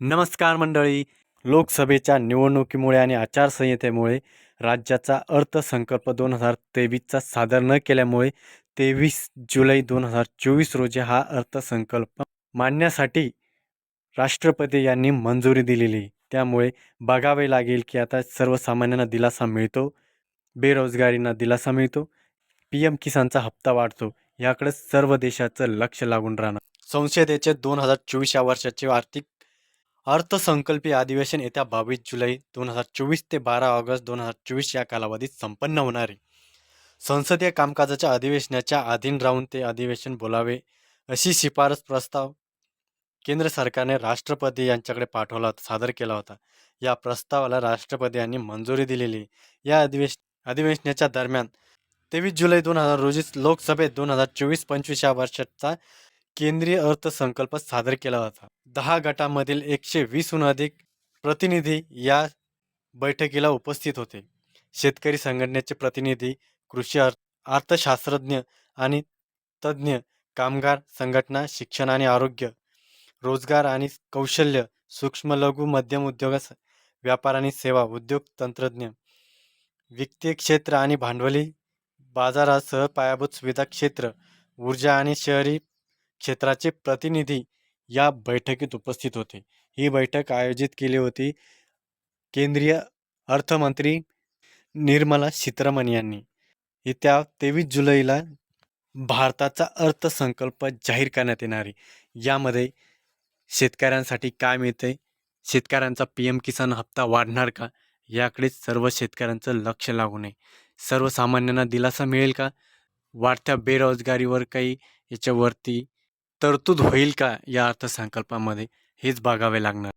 नमस्कार मंडळी. लोकसभेच्या निवडणुकीमुळे आणि आचारसंहितेमुळे राज्याचा अर्थसंकल्प दोन हजार तेवीसचा सादर न केल्यामुळे तेवीस जुलै दोन हजार चोवीस रोजी हा अर्थसंकल्प मांडण्यासाठी राष्ट्रपती यांनी मंजुरी दिलेली. आहे. त्यामुळे बघावे लागेल की आता सर्वसामान्यांना दिलासा मिळतो बेरोजगारींना दिलासा मिळतो पी एम किसानचा हप्ता वाढतो. याकडे सर्व देशाचं लक्ष लागून राहणार. संसदेचे दोन हजार चोवीस या वर्षाचे आर्थिक अर्थसंकल्पीय अधिवेशन येत्या बावीस जुलै दोन हजार चोवीस ते बारा ऑगस्ट दोन हजार चोवीस या कालावधीत संपन्न होणार आहे. संसदीय कामकाजाच्या अधिवेशनाच्या अधीन राहून ते अधिवेशन बोलावे अशी शिफारस प्रस्ताव केंद्र सरकारने राष्ट्रपती यांच्याकडे पाठवला होता सादर केला होता. या प्रस्तावाला राष्ट्रपती यांनी मंजुरी दिलेली या अधिवेश अधिवेशनाच्या दरम्यान तेवीस जुलै दोन हजार रोजी लोकसभेत दोन हजार चोवीस पंचवीस या वर्षाचा केंद्रीय अर्थसंकल्प सादर केला होता. दहा गटामधील एकशे वीसहून अधिक प्रतिनिधी या बैठकीला उपस्थित होते. शेतकरी संघटनेचे प्रतिनिधी कृषी अर्थ अर्थशास्त्रज्ञ आणि तज्ज्ञ कामगार संघटना शिक्षण आणि आरोग्य रोजगार आणि कौशल्य सूक्ष्म लघु मध्यम उद्योग व्यापार आणि सेवा उद्योग तंत्रज्ञ वित्तीय क्षेत्र आणि भांडवली बाजारासह पायाभूत सुविधा क्षेत्र ऊर्जा आणि शहरी क्षेत्राचे प्रतिनिधी या बैठकीत उपस्थित होते. ही बैठक आयोजित केली होती केंद्रीय अर्थमंत्री निर्मला सीतारामन यांनी. येत्या तेवीस जुलैला भारताचा अर्थसंकल्प जाहीर करण्यात येणार आहे. यामध्ये शेतकऱ्यांसाठी काय मिळते शेतकऱ्यांचा पी एम किसान हप्ता वाढणार का? याकडे सर्व शेतकऱ्यांचं लक्ष लागू नये. सर्वसामान्यांना दिलासा मिळेल का? वाढत्या बेरोजगारीवर काही याच्यावरती तरतूद होईल का या अर्थसंकल्पामध्ये? हेच बघावे लागणार.